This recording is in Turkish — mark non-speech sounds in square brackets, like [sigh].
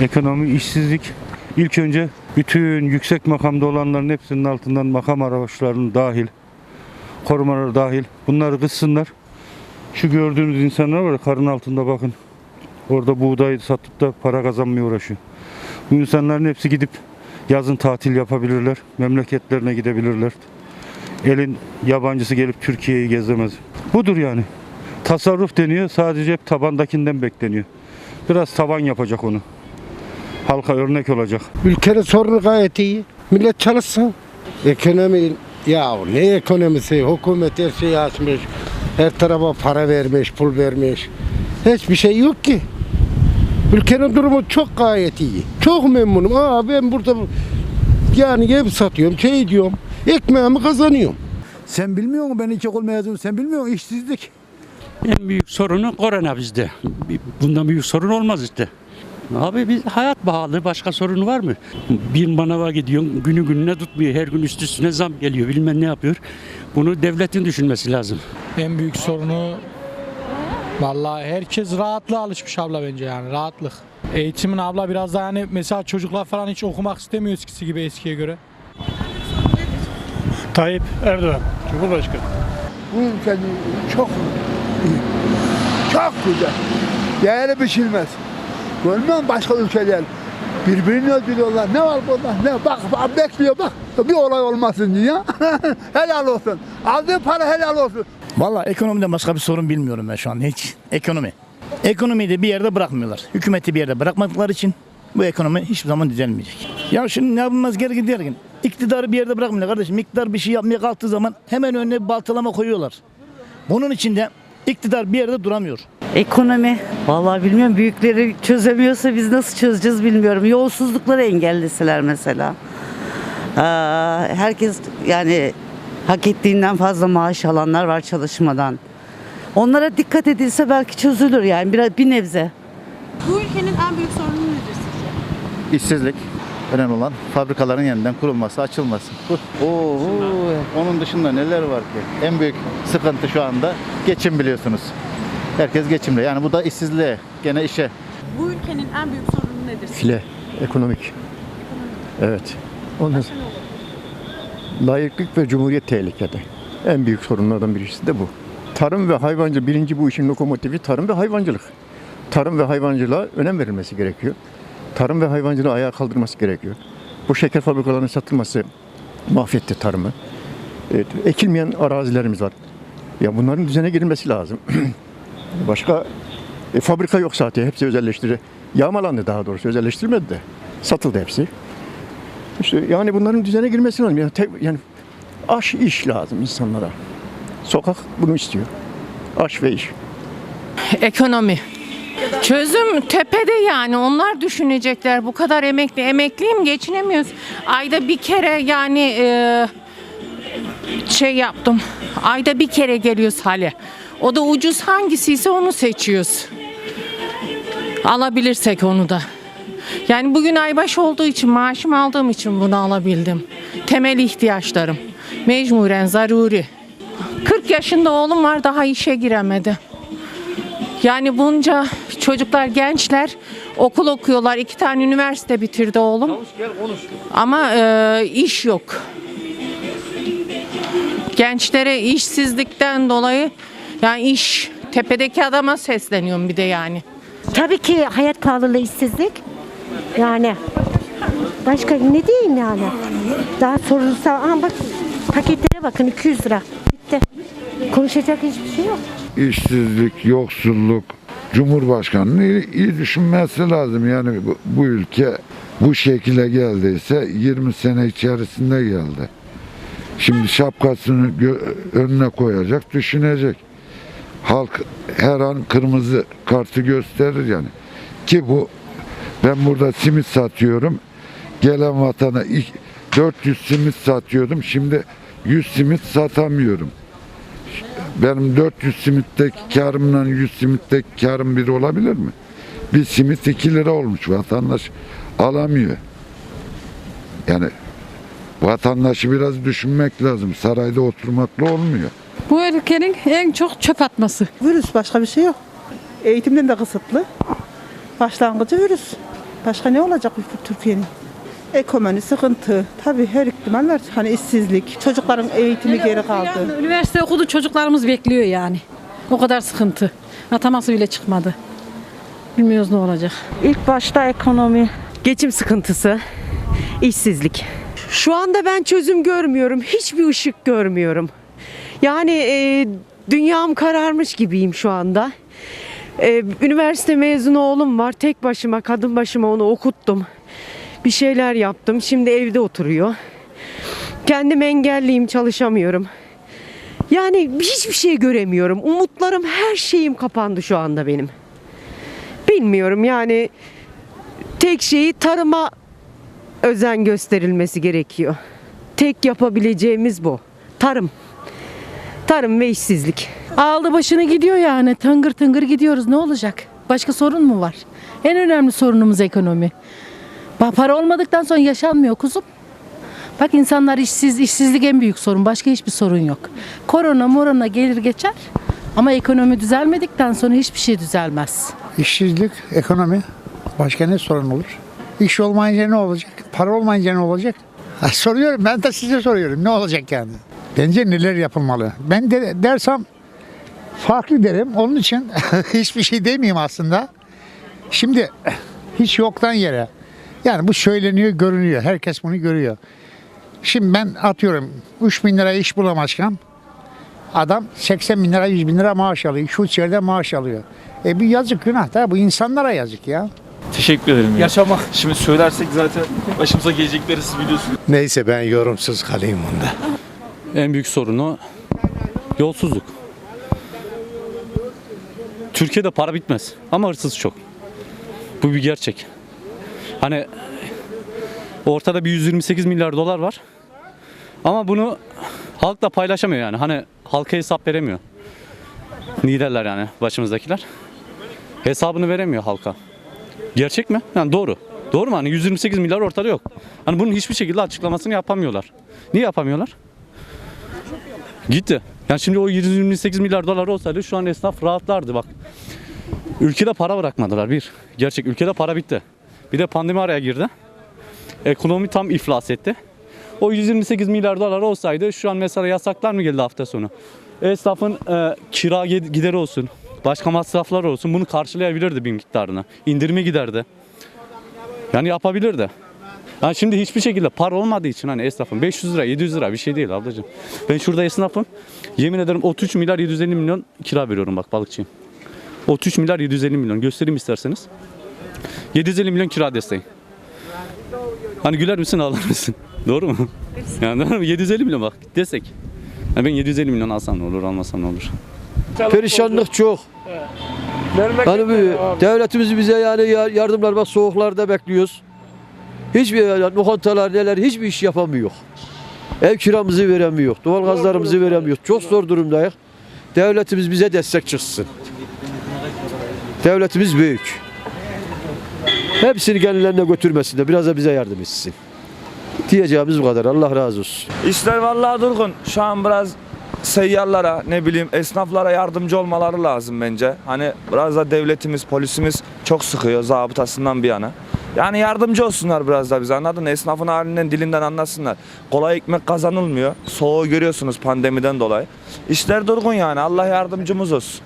Ekonomi, işsizlik. İlk önce bütün yüksek makamda olanların hepsinin altından makam araçlarının dahil, korumaları dahil bunları kıssınlar. Şu gördüğünüz insanlar var karın altında bakın. Orada buğday satıp da para kazanmaya uğraşıyor. Bu insanların hepsi gidip yazın tatil yapabilirler. Memleketlerine gidebilirler. Elin yabancısı gelip Türkiye'yi gezemez. Budur yani. Tasarruf deniyor sadece hep tabandakinden bekleniyor. Biraz taban yapacak onu. Halka örnek olacak. Ülkenin sorunu gayet iyi. Millet çalışsın. Ekonomi ya ne ekonomisi? Hükümet her şeyi açmış. Her tarafa para vermiş, pul vermiş. Hiçbir şey yok ki. Ülkenin durumu çok gayet iyi. Çok memnunum. Aa ben burada yani yem satıyorum, şey diyorum. Ekmeğimi kazanıyorum. Sen bilmiyor musun ben ilkokul mezunum sen bilmiyor musun işsizlik. En büyük sorunu korona bizde. Bundan büyük sorun olmaz işte. Abi biz hayat pahalı başka sorun var mı? Bir manava gidiyorsun günü gününe tutmuyor. Her gün üst üstüne zam geliyor bilmem ne yapıyor. Bunu devletin düşünmesi lazım. En büyük sorunu vallahi herkes rahatlığa alışmış abla bence yani rahatlık. Eğitimin abla biraz daha yani mesela çocuklar falan hiç okumak istemiyor eskisi gibi eskiye göre. Tayyip Erdoğan, Cumhurbaşkanı. Bu ülkenin çok iyi. Çok güzel. Değeri biçilmez. Görmüyor musun başka ülkeler? Birbirini öldürüyorlar. Ne var burada? Ne? Bak, bak bekliyor bak. Bir olay olmasın diye. [laughs] helal olsun. Aldığı para helal olsun. Valla ekonomide başka bir sorun bilmiyorum ben şu an hiç. Ekonomi. Ekonomiyi de bir yerde bırakmıyorlar. Hükümeti bir yerde bırakmadıkları için bu ekonomi hiçbir zaman düzelmeyecek. Ya şimdi ne yapılmaz gerekir derken iktidarı bir yerde bırakmıyorlar kardeşim. İktidar bir şey yapmaya kalktığı zaman hemen önüne bir baltalama koyuyorlar. Bunun için de iktidar bir yerde duramıyor. Ekonomi. Vallahi bilmiyorum büyükleri çözemiyorsa biz nasıl çözeceğiz bilmiyorum. Yolsuzlukları engelleseler mesela. Aa, herkes yani hak ettiğinden fazla maaş alanlar var çalışmadan. Onlara dikkat edilse belki çözülür yani bir, bir nebze. Bu ülkenin en büyük sorunu nedir sizce? İşsizlik önemli olan fabrikaların yeniden kurulması, açılması. Oo, onun dışında neler var ki? En büyük sıkıntı şu anda geçim biliyorsunuz. Herkes geçimde. Yani bu da işsizliğe, gene işe. Bu ülkenin en büyük sorunu nedir? File, ekonomik. Evet. Ondan layıklık ve cumhuriyet tehlikede. En büyük sorunlardan birisi de bu. Tarım ve hayvancılık, birinci bu işin lokomotifi tarım ve hayvancılık. Tarım ve hayvancılığa önem verilmesi gerekiyor. Tarım ve hayvancılığı ayağa kaldırması gerekiyor. Bu şeker fabrikalarının satılması mahvetti tarımı. Evet, ekilmeyen arazilerimiz var. Ya bunların düzene girilmesi lazım. [clears throat] Başka e, fabrika yok zaten. Hepsi özelleştiri. Yağmalandı daha doğrusu. Özelleştirilmedi de. Satıldı hepsi. İşte yani bunların düzene girmesi lazım. Yani, tek- yani aş iş lazım insanlara. Sokak bunu istiyor. Aş ve iş. Ekonomi. Çözüm tepede yani onlar düşünecekler. Bu kadar emekli emekliyim geçinemiyoruz. Ayda bir kere yani e, şey yaptım. Ayda bir kere geliyoruz hale. O da ucuz hangisiyse onu seçiyoruz. Alabilirsek onu da. Yani bugün aybaşı olduğu için maaşımı aldığım için bunu alabildim. Temel ihtiyaçlarım. Mecburen zaruri. 40 yaşında oğlum var daha işe giremedi. Yani bunca çocuklar, gençler okul okuyorlar. İki tane üniversite bitirdi oğlum. Ama e, iş yok. Gençlere işsizlikten dolayı yani iş tepedeki adama sesleniyorum bir de yani. Tabii ki hayat pahalılığı, işsizlik. Yani başka ne diyeyim yani? Daha sorulsa ama bak paketlere bakın 200 lira. Bitti. Konuşacak hiçbir şey yok. İşsizlik, yoksulluk. Cumhurbaşkanının iyi, iyi düşünmesi lazım. Yani bu, bu ülke bu şekilde geldiyse 20 sene içerisinde geldi. Şimdi şapkasını önüne koyacak, düşünecek. Halk her an kırmızı kartı gösterir yani. Ki bu ben burada simit satıyorum. Gelen vatana ilk 400 simit satıyordum. Şimdi 100 simit satamıyorum. Benim 400 simitteki karımla 100 simitteki karım bir olabilir mi? Bir simit 2 lira olmuş. Vatandaş alamıyor. Yani vatandaşı biraz düşünmek lazım. Sarayda oturmakla olmuyor. Bu ülkenin en çok çöp atması. Virüs başka bir şey yok. Eğitimden de kısıtlı. Başlangıcı virüs. Başka ne olacak Türkiye'nin? Ekonomi sıkıntı. Tabii her ihtimal var. Hani işsizlik, çocukların eğitimi geri kaldı. Üniversite okudu çocuklarımız bekliyor yani. O kadar sıkıntı. Ataması bile çıkmadı. Bilmiyoruz ne olacak. İlk başta ekonomi, geçim sıkıntısı, işsizlik. Şu anda ben çözüm görmüyorum. Hiçbir ışık görmüyorum. Yani e, dünyam kararmış gibiyim şu anda. E, üniversite mezunu oğlum var. Tek başıma, kadın başıma onu okuttum. Bir şeyler yaptım. Şimdi evde oturuyor. Kendim engelliyim, çalışamıyorum. Yani hiçbir şey göremiyorum. Umutlarım, her şeyim kapandı şu anda benim. Bilmiyorum yani tek şeyi tarıma özen gösterilmesi gerekiyor. Tek yapabileceğimiz bu. Tarım. Tarım ve işsizlik. Aldı başını gidiyor yani. Tıngır tıngır gidiyoruz. Ne olacak? Başka sorun mu var? En önemli sorunumuz ekonomi. Bak para olmadıktan sonra yaşanmıyor kuzum. Bak insanlar işsiz, işsizlik en büyük sorun. Başka hiçbir sorun yok. Korona morona gelir geçer. Ama ekonomi düzelmedikten sonra hiçbir şey düzelmez. İşsizlik, ekonomi. Başka ne sorun olur? İş olmayınca ne olacak? Para olmayınca ne olacak? Ha, soruyorum ben de size soruyorum. Ne olacak yani? Bence neler yapılmalı? Ben de dersem farklı derim. Onun için [laughs] hiçbir şey demeyeyim aslında. Şimdi hiç yoktan yere. Yani bu söyleniyor, görünüyor. Herkes bunu görüyor. Şimdi ben atıyorum 3 bin lira iş bulamazken adam 80 bin lira 100 bin lira maaş alıyor. Şu içeride maaş alıyor. E bir yazık günah da bu insanlara yazık ya. Teşekkür ederim. Yaşama. Şimdi söylersek zaten başımıza gelecekleri siz biliyorsunuz. Neyse ben yorumsuz kalayım bunda. En büyük sorunu yolsuzluk. Türkiye'de para bitmez ama hırsız çok. Bu bir gerçek. Hani ortada bir 128 milyar dolar var. Ama bunu halkla paylaşamıyor yani. Hani halka hesap veremiyor. Liderler yani başımızdakiler. Hesabını veremiyor halka. Gerçek mi? Yani doğru. Doğru mu? Hani 128 milyar ortada yok. Hani bunun hiçbir şekilde açıklamasını yapamıyorlar. Niye yapamıyorlar? Gitti. Yani şimdi o 128 milyar dolar olsaydı şu an esnaf rahatlardı bak. Ülkede para bırakmadılar bir. Gerçek ülkede para bitti. Bir de pandemi araya girdi. Ekonomi tam iflas etti. O 128 milyar dolar olsaydı şu an mesela yasaklar mı geldi hafta sonu? Esnafın e, kira gid- gideri olsun, başka masraflar olsun bunu karşılayabilirdi bir miktarını. İndirime giderdi. Yani yapabilirdi. Yani şimdi hiçbir şekilde para olmadığı için hani esnafın 500 lira 700 lira bir şey değil ablacığım. Ben şurada esnafım. Yemin ederim 33 milyar 750 milyon kira veriyorum bak balıkçıyım. 33 milyar 750 milyon göstereyim isterseniz. 750 milyon kira desteği. Hani güler misin ağlar mısın? [laughs] Doğru mu? Yani doğru mu? 750 milyon bak destek. Yani ben 750 milyon alsam ne olur almasam ne olur? Perişanlık çok. Hani bu devletimiz bize yani yar- yardımlar bak soğuklarda bekliyoruz. Hiçbir yani lokantalar neler hiçbir iş yapamıyor. Ev kiramızı veremiyor. Doğal gazlarımızı veremiyor. Çok zor durumdayız. Devletimiz bize destek çıksın. Devletimiz büyük. Hepsini kendilerine götürmesin de biraz da bize yardım etsin. Diyeceğimiz bu kadar. Allah razı olsun. İşler vallahi durgun. Şu an biraz seyyarlara ne bileyim esnaflara yardımcı olmaları lazım bence. Hani biraz da devletimiz, polisimiz çok sıkıyor zabıtasından bir yana. Yani yardımcı olsunlar biraz da bize anladın mı? Esnafın halinden dilinden anlasınlar. Kolay ekmek kazanılmıyor. Soğuğu görüyorsunuz pandemiden dolayı. İşler durgun yani Allah yardımcımız olsun.